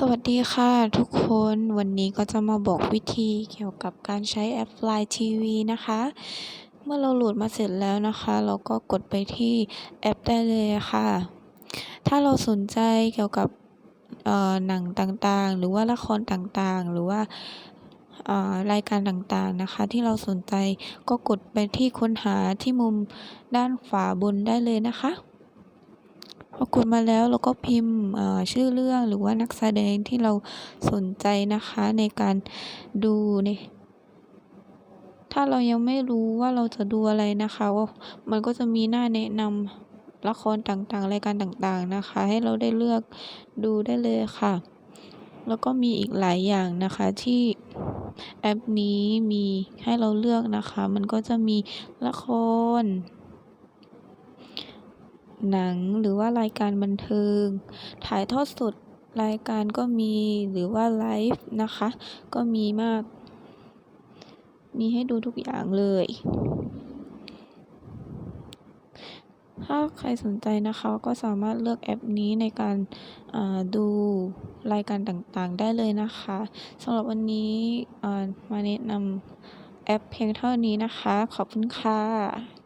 สวัสดีค่ะทุกคนวันนี้ก็จะมาบอกวิธีเกี่ยวกับการใช้แอป Line TV นะคะ เมื่อเราโหลดมาเสร็จแล้วนะคะ เราก็กดไปที่แอปได้เลยค่ะ ถ้าเราสนใจเกี่ยวกับหนังต่างๆ หรือว่าละครต่างๆ หรือว่ารายการต่างๆนะคะ ที่เราสนใจก็กดไปที่ค้นหาที่มุมด้านขวาบนได้เลยนะคะ พอกดมาแล้วเราก็พิมพ์ชื่อเรื่องหรือว่านักแสดงที่เราสนใจนะคะในการดูเนี่ยถ้าเรายังไม่รู้ว่าเราจะดูอะไรนะคะว่ามันก็จะมีหน้าแนะนำละครต่างๆ รายการต่างๆนะคะ ให้เราได้เลือกดูได้เลยค่ะ แล้วก็มีอีกหลายอย่างนะคะที่แอปนี้มีให้เราเลือกนะคะ มันก็จะมีละคร หนังหรือว่ารายการบันเทิง ถ่ายทอดสดรายการก็มีหรือว่าไลฟ์นะคะ ก็มีมาก มีให้ดูทุกอย่างเลย ถ้าใครสนใจนะคะก็สามารถเลือกแอปนี้ในการดูรายการต่างๆได้เลยนะคะสำหรับวันนี้มาแนะนำแอปเพียงเท่านี้นะคะ ขอบคุณค่ะ